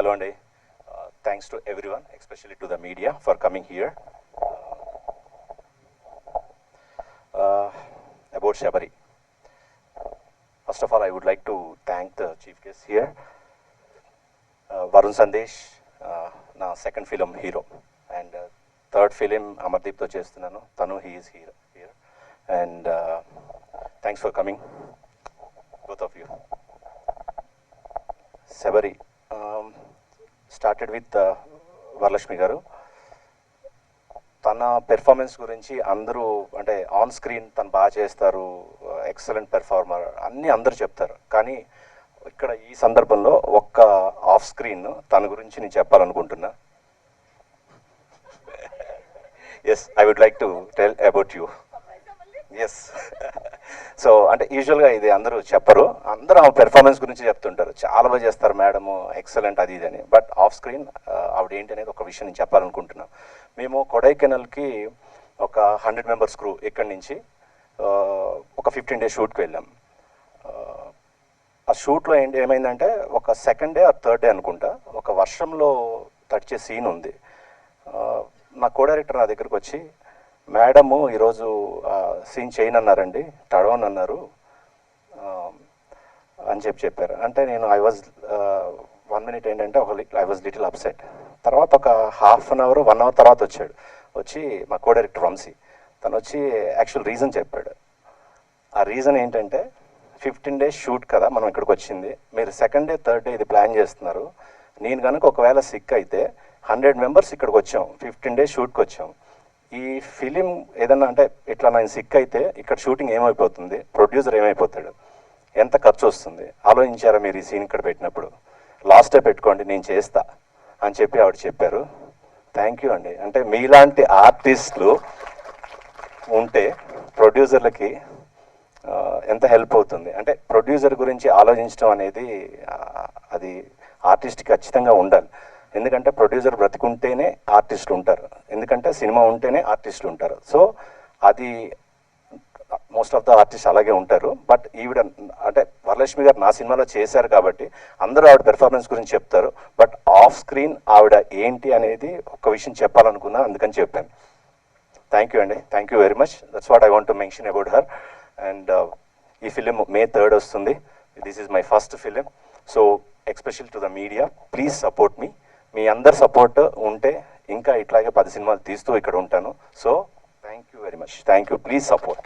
Hello, Andy. Uh, thanks to everyone, especially to the media, for coming here. Uh, about Shabari. First of all, I would like to thank the chief guest here, uh, Varun Sandesh, uh, నా second film hero and third film అమర్దీప్తో చేస్తున్నాను తను he's hero here and thanks for coming both of you Shabari started with Varalakshmi garu. తన performance గురించి అందరూ అంటే on screen తను బాగా చేస్తారు ఎక్సలెంట్ పెర్ఫార్మర్ అన్నీ అందరూ చెప్తారు. కానీ ఇక్కడ ఈ సందర్భంలో ఒక్క ఆఫ్ స్క్రీన్ తన గురించి నేను చెప్పాలనుకుంటున్నా. Yes I would like to tell about you yes so అంటే యూజువల్గా ఇది అందరూ చెప్పరు. అందరూ ఆమె పెర్ఫార్మెన్స్ గురించి చెప్తుంటారు. చాలా బాగా చేస్తారు మేడం ఎక్సలెంట్ అది ఇది అని. బట్ ఆఫ్ స్క్రీన్ ఆవిడ ఏంటి అనేది ఒక విషయం నేను చెప్పాలనుకుంటున్నాను మేము కొడైకెనల్కి ఒక హండ్రెడ్ మెంబర్స్ క్రూ ఇక్కడి నుంచి ఒక ఫిఫ్టీన్ డేస్ షూట్కి వెళ్ళాం. ఆ, షూట్లో ఏంటి ఏమైందంటే ఒక సెకండ్ డే ఆ థర్డ్ డే అనుకుంటా ఒక వర్షంలో తడిచే సీన్ ఉంది. నా కో డైరెక్టర్ నా దగ్గరకు వచ్చి మేడము ఈరోజు సీన్ చేయను అన్నారండి తడవని అన్నారు అని చెప్పి చెప్పారు. అంటే నేను ఐ వాజ్ వన్ మినిట్ ఏంటంటే ఒక ఐ వాజ్ లిటిల్ అప్సెట్ తర్వాత ఒక half an hour one hour తర్వాత వచ్చాడు. వచ్చి మా కో డైరెక్టర్ వంశీ తను వచ్చి యాక్చువల్ రీజన్ చెప్పాడు. ఆ రీజన్ ఏంటంటే ఫిఫ్టీన్ డేస్ షూట్ కదా మనం ఇక్కడికి వచ్చింది. మీరు సెకండ్ డే థర్డ్ డే ఇది ప్లాన్ చేస్తున్నారు. నేను కనుక ఒకవేళ సిక్ అయితే హండ్రెడ్ మెంబర్స్ ఇక్కడికి వచ్చాం. ఫిఫ్టీన్ డేస్ షూట్కి వచ్చాం. ఈ ఫిలిం ఏదన్నా అంటే ఇట్లా నేను సిక్ అయితే ఇక్కడ షూటింగ్ ఏమైపోతుంది? ప్రొడ్యూసర్ ఏమైపోతాడు? ఎంత ఖర్చు వస్తుంది? ఆలోచించారా మీరు ఈ సీన్ ఇక్కడ పెట్టినప్పుడు? లాస్టే పెట్టుకోండి నేను చేస్తా అని చెప్పి ఆవిడ చెప్పారు. థ్యాంక్ యూ అండి. అంటే మీలాంటి ఆర్టిస్టులు ఉంటే ప్రొడ్యూసర్లకి ఎంత హెల్ప్ అవుతుంది? అంటే ప్రొడ్యూసర్ గురించి ఆలోచించడం అనేది అది ఆర్టిస్ట్ ఖచ్చితంగా ఉండాలి. ఎందుకంటే ప్రొడ్యూసర్ బ్రతికుంటేనే ఆర్టిస్టులు ఉంటారు. ఎందుకంటే సినిమా ఉంటేనే ఆర్టిస్టులు ఉంటారు. సో అది మోస్ట్ ఆఫ్ ద ఆర్టిస్ట్ అలాగే ఉంటారు. బట్ ఈవిడ అంటే వరలక్ష్మి గారు నా సినిమాలో చేశారు కాబట్టి అందరూ ఆవిడ పెర్ఫార్మెన్స్ గురించి చెప్తారు. బట్ ఆఫ్ స్క్రీన్ ఆవిడ ఏంటి అనేది ఒక విషయం చెప్పాలనుకున్నా అందుకని చెప్పాను. థ్యాంక్ యూ అండి. Thank you very much that's what I want to mention about her and ఈ ఫిలిం మే థర్డ్ వస్తుంది. This is my first film so special to the media please support మీ మీ అందరు సపోర్ట్ ఉంటే ఇంకా ఇట్లాగే పది సినిమాలు తీస్తూ ఇక్కడ ఉంటాను. So thank you very much thank you please support